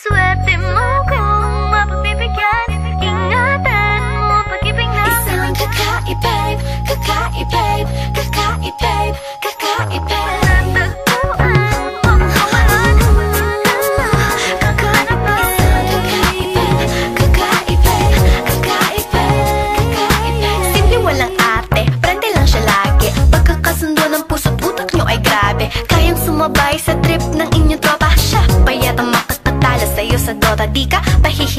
Swerte mo kung mapagbibigyan Ingatan mo pag-ibig na Isang kakaibig, kakaibig, kakaibig, kakaibig. Natagpuan mo kawalan Kakahanap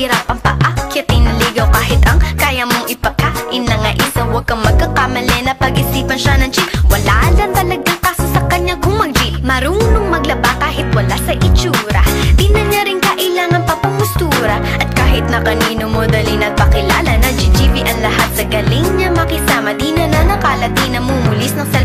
pahihirapan pa akyatin ng ligaw Kahit ang kaya mong ipakain na nga isa. Huwag kang magkakamali na pag-isipan siya ng chick Wala lang talagang kaso sa kanya mag-G Marunong maglaba kahit wala sa itsura. Di na niya rin kailangan papamustura. At kahit na kanino mo dalin at pakilala Na GGV ang lahat. Sa galing niya makisama Di na na nakalat, di na mumulis ng cellphone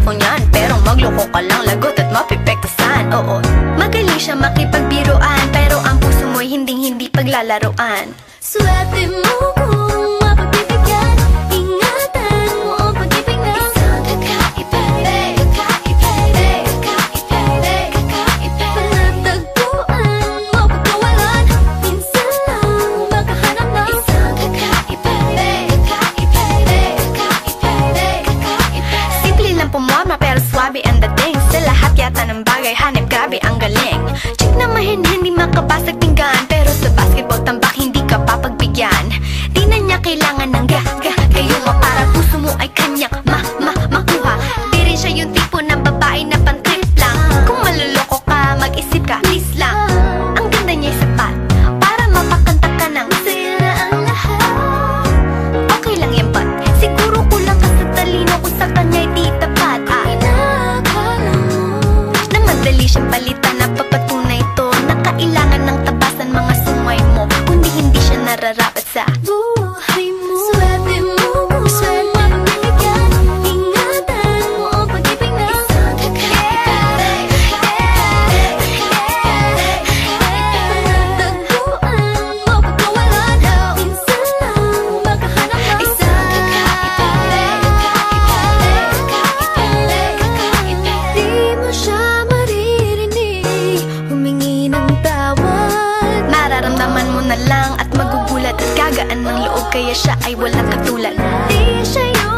paglalaroan Swerte mo kung mapagbibigyan Ingatan mo ang pag-ibig na Isang kakaibig, kakaibig, kakaibig, kakaibig Natagpuan mo pagkawalan Minsan lang makahanap na Isang kakaibig, kakaibig, kakaibig, kakaibig Simple lang pumorma pero swabe ang dating. Sa lahat yata ng bagay hanip grabe ang galing. Chick na mahin kailangan ng ga, ga, gayuma Para puso mo ay kanyang loob kaya siya ay walang katulad. Di siya yung